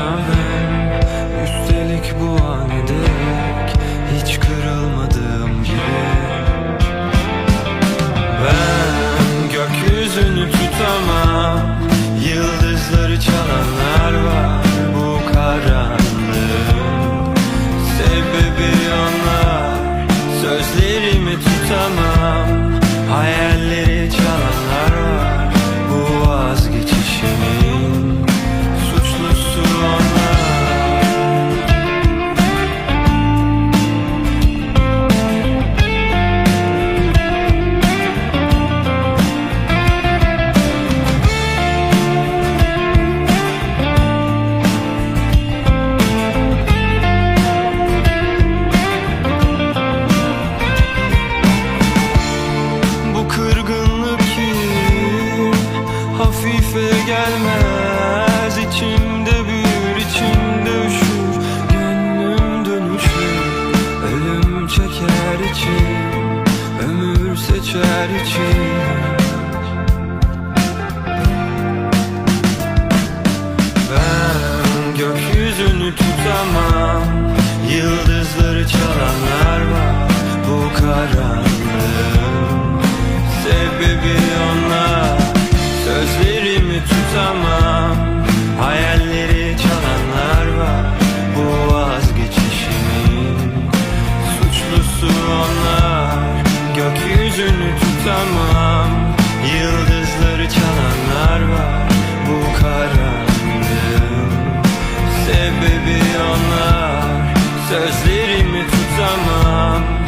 Kırgınım sana charity baby onlar Sözlerimi tutamam.